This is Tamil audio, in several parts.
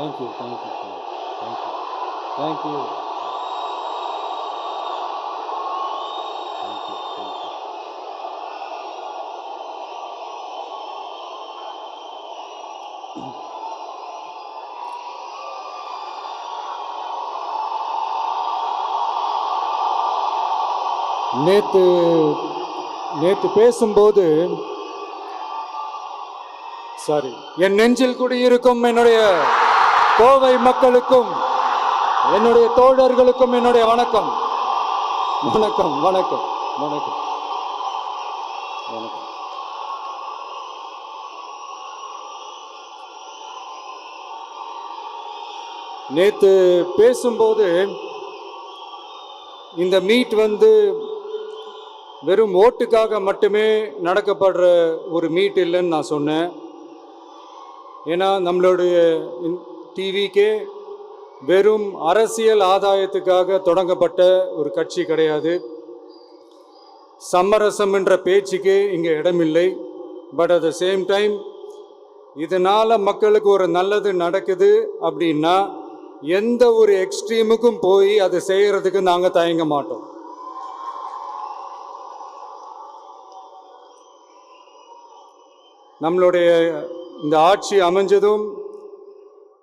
Thank you thank you thank you thank you thank you thank you நேத்து நேத்து பேசும்போது சாரி என் நெஞ்சில் குடியிருக்கும் என்னுடைய கோவை மக்களுக்கும் என்னுடைய தோழர்களுக்கும் என்னுடைய வணக்கம். வணக்கம் வணக்கம் வணக்கம். வணக்கம். நேத்து பேசும்போது இந்த மீட் வந்து வெறும் ஓட்டுக்காக மட்டுமே நடக்கப்படுற ஒரு மீட் இல்லைன்னு நான் சொன்னேன். ஏன்னா நம்மளுடைய டிவிக்கே வெறும் அரசியல் ஆதாயத்துக்காக தொடங்கப்பட்ட ஒரு கட்சி கிடையாது. சமரசம் என்ற பேச்சுக்கு இங்கே இடமில்லை. But at the same time இதனால் மக்களுக்கு ஒரு நல்லது நடக்குது அப்படின்னா எந்த ஒரு எக்ஸ்ட்ரீமுக்கும் போய் அதை செய்கிறதுக்கு நாங்கள் தயங்க மாட்டோம். நம்மளுடைய இந்த ஆட்சி அமைஞ்சதும்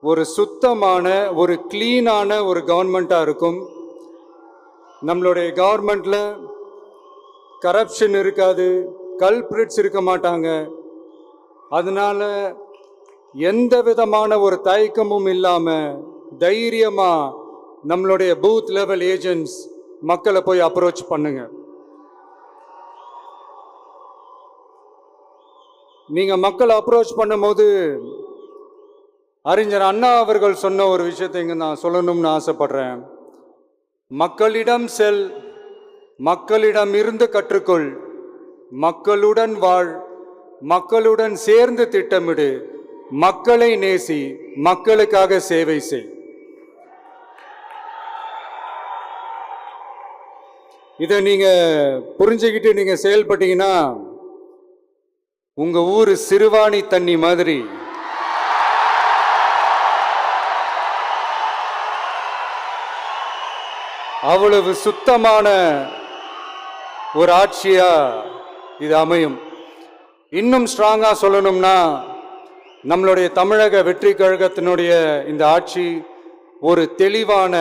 ஒரு சுத்தமான ஒரு க்ளீனான ஒரு கவர்மெண்ட்டாக இருக்கும். நம்மளுடைய கவர்மெண்ட்டில் கரப்ஷன் இருக்காது கல்பிரிட்ஸ் இருக்க மாட்டாங்க. அதனால் எந்த விதமான ஒரு தயக்கமும் இல்லாமல் தைரியமாக நம்மளுடைய பூத் லெவல் ஏஜென்ட்ஸ் மக்களை போய் அப்ரோச் பண்ணுங்க. நீங்கள் மக்களை அப்ரோச் பண்ணும்போது அறிஞர் அண்ணா அவர்கள் சொன்ன ஒரு விஷயத்தை இங்கே நான் சொல்லணும்னு ஆசைப்படுறேன். மக்களிடம் செல் மக்களிடம் இருந்து கற்றுக்கொள் மக்களுடன் வாழ் மக்களுடன் சேர்ந்து திட்டமிடு மக்களை நேசி மக்களுக்காக சேவை செய். இதை நீங்கள் புரிஞ்சுக்கிட்டு நீங்கள் செயல்பட்டீங்கன்னா உங்கள் ஊர் சிறுவாணி தண்ணி மாதிரி அவ்வளவு சுத்தமான ஒரு ஆட்சியா இது அமையும். இன்னும் ஸ்ட்ராங்காக சொல்லணும்னா நம்மளுடைய தமிழக வெற்றி கழகத்தினுடைய இந்த ஆட்சி ஒரு தெளிவான